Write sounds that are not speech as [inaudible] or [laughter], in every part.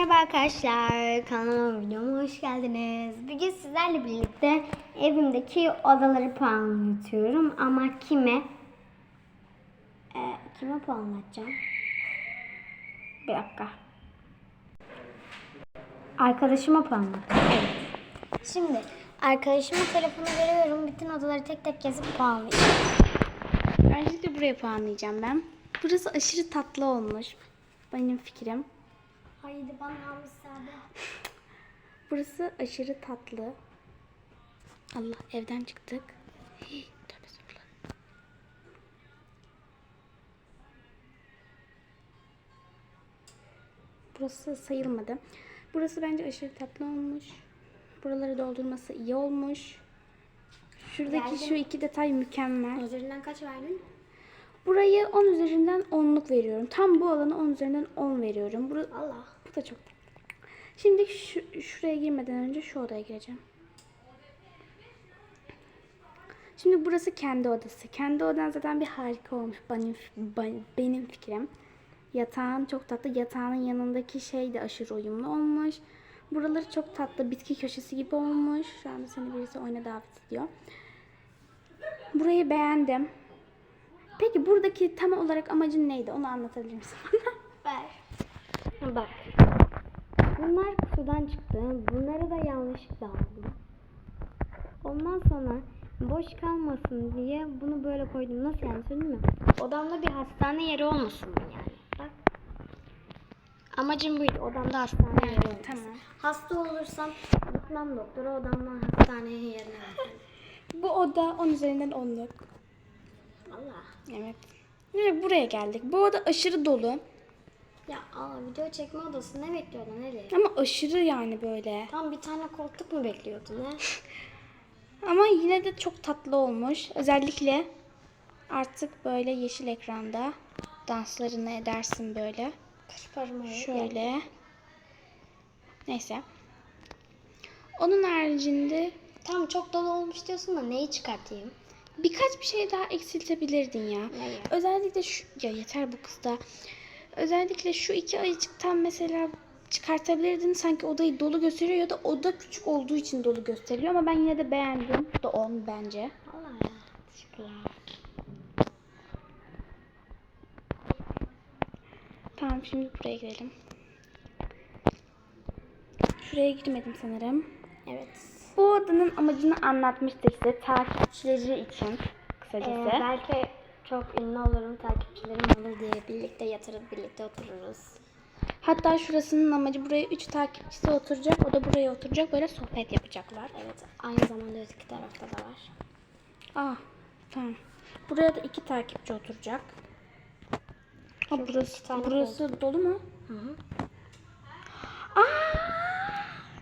Merhaba arkadaşlar, kanalıma videoma hoş geldiniz. Bugün sizlerle birlikte evimdeki odaları puanlatıyorum ama kime? Ee, kime puanlatacağım? Bir dakika. Arkadaşıma puanlatacağım. Evet. Şimdi arkadaşıma telefonu veriyorum. Bütün odaları tek tek yazıp puanlayacağım. Öncelikle buraya puanlayacağım ben. Burası aşırı tatlı olmuş. Benim fikrim. Haydi bana müsaade. Burası aşırı tatlı. Allah evden çıktık. Hii, Tövbe estağfurullah. Burası sayılmadı. Burası bence aşırı tatlı olmuş. Buraları doldurması iyi olmuş. Şuradaki Geldim. şu iki detay mükemmel. Üzerinden kaç verdin? Burayı 10 üzerinden 10'luk veriyorum. Tam bu alana 10 üzerinden 10 veriyorum. Bura, Allah. Bu da çok. Şimdi şu, şuraya girmeden önce şu odaya gireceğim. Şimdi burası kendi odası. Kendi odan zaten bir harika olmuş benim, ben- benim fikrim. Yatağın çok tatlı. Yatağının yanındaki şey de aşırı uyumlu olmuş. Buraları çok tatlı. Bitki köşesi gibi olmuş. Şu anda seni birisi oyuna davet ediyor. Burayı beğendim. Peki buradaki tam olarak amacın neydi? Onu anlatabilir misin bana? Ver. Bak. Bunlar kutudan çıktı. Bunları da yanlışlıkla aldım. Ondan sonra boş kalmasın diye bunu böyle koydum. Nasıl yani söyleyeyim mi? Odamda bir hastane yeri olmasın yani. Bak. Amacım buydu. Odamda hastane yeri olmasın. Tamam. Hasta olursam gitmem doktora odamdan hastaneye yerine. [laughs] Bu oda 10 üzerinden 10'luk. Allah. Evet. Ve buraya geldik. Bu oda aşırı dolu. Ya aa, video çekme odası ne bekliyordun nereye? Ama aşırı yani böyle. Tam bir tane koltuk mu bekliyordun ha? [laughs] Ama yine de çok tatlı olmuş. Özellikle artık böyle yeşil ekranda danslarını edersin böyle. Kaç parmağı? Şöyle. Neyse. Onun haricinde Tam çok dolu olmuş diyorsun da neyi çıkartayım? birkaç bir şey daha eksiltebilirdin ya. Neyi? Özellikle şu ya yeter bu kızda. Özellikle şu iki ayıcıktan mesela çıkartabilirdin. Sanki odayı dolu gösteriyor ya da oda küçük olduğu için dolu gösteriyor ama ben yine de beğendim. Da 10 bence. Allah ya. Tamam şimdi buraya girelim. Şuraya girmedim sanırım. Evet. Bu odanın amacını anlatmıştır size takipçileri için kısacası. Ee, belki çok ünlü olurum, takipçilerim olur diye birlikte yatırıp birlikte otururuz. Hatta şurasının amacı buraya 3 takipçisi oturacak. O da buraya oturacak. Böyle sohbet yapacaklar. Evet, aynı zamanda öteki tarafta da var. Aa, tamam. Buraya da iki takipçi oturacak. Şurada burası tane burası dolu mu? Hı hı. Aa,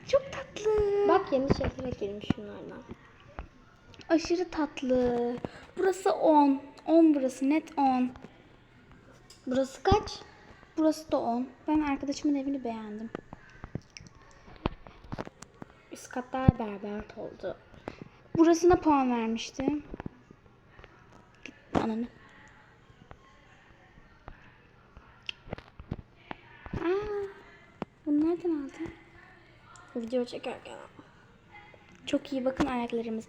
çok tatlı. Bak yeni şeyler girmiş şunlardan. Aşırı tatlı. Burası 10. 10 burası net 10. Burası kaç? Burası da 10. Ben arkadaşımın evini beğendim. Üst katlar berbat oldu. Burasına puan vermiştim. Git ananı. Aa, bunu nereden aldın? Video çekerken. Çok iyi bakın ayaklarımız.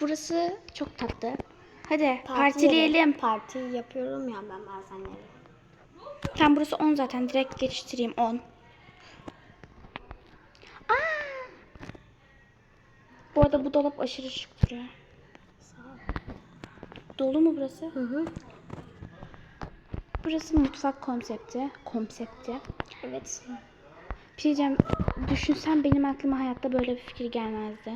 Burası çok tatlı. Hadi Parti partileyelim. Parti yapıyorum ya ben bazenleri. Tam burası 10 zaten. Direkt geçiştireyim 10. Aa! Bu arada bu dolap aşırı şık duruyor. Dolu mu burası? Hı hı. Burası mutfak konsepti. Konsepti. Evet. Bir şey diyeceğim. Düşünsem benim aklıma hayatta böyle bir fikir gelmezdi.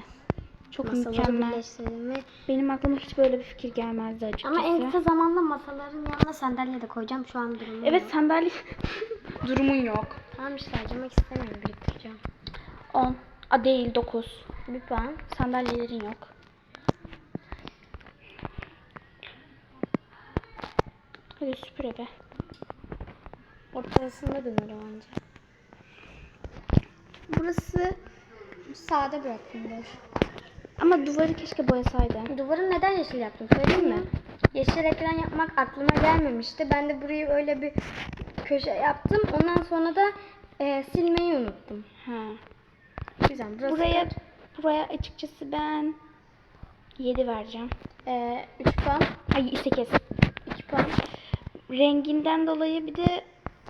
Çok Masaları mükemmel. birleştirelim ve Benim aklıma hiç böyle bir fikir gelmezdi açıkçası. ama en kısa zamanda masaların yanına sandalye de koyacağım. Şu an durumum Evet yok. sandalye [laughs] durumun yok. Tamam işte harcamak istemiyorum biriktireceğim. 10. A değil 9. Bir puan. Sandalyelerin yok. Hadi süpür eve. Ortasında döner o anca. Burası Sade bıraktım boş. Ama duvarı keşke boyasaydın. Duvarı neden yeşil yaptım söyleyeyim mi? Yeşil ekran yapmak aklıma gelmemişti. Ben de burayı öyle bir köşe yaptım. Ondan sonra da Ee, silmeyi unuttum. Ha. Güzel. Burası Buraya buraya açıkçası ben 7 vereceğim. ee, 3 puan. Ay 8. 2 puan. Renginden dolayı bir de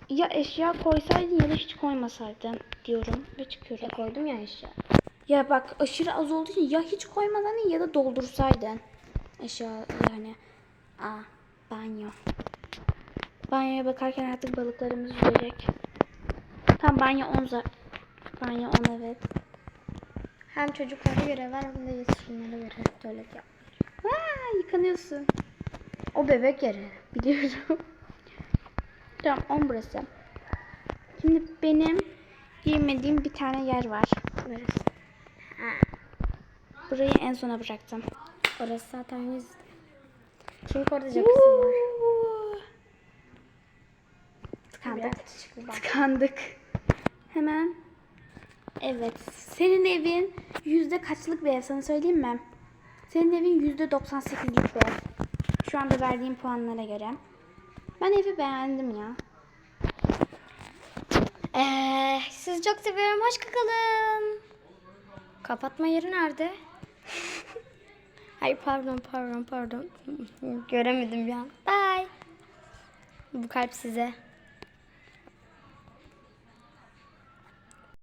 ya eşya koysaydın ya da hiç koymasaydın diyorum ve çıkıyorum. E, koydum ya eşya. Ya bak aşırı az olduğu için ya hiç koymadan ya da doldursaydın. Eşya yani. Aa banyo. Banyoya bakarken artık balıklarımız yüzecek. Tam banyo 10 za- Banyo 10 evet. Hem çocuklara göre var hem de yetişkinlere göre tuvalet yap. Aa, yıkanıyorsun. O bebek yeri. Biliyorum. [laughs] tamam 10 burası. Şimdi benim girmediğim bir tane yer var. Neresi? Burayı en sona bıraktım. Orası zaten yüz. Çünkü orada jacuzzi var. Tıkandık. Tıkandık. Hemen. Evet. Senin evin yüzde kaçlık bir ev sana söyleyeyim mi? Senin evin yüzde 98'lik bir ev. Şu anda verdiğim puanlara göre. Ben evi beğendim ya. Ee, sizi çok seviyorum. Hoş kalın. Kapatma yeri nerede? Hayır pardon pardon pardon. Göremedim an. Bye. Bu kalp size.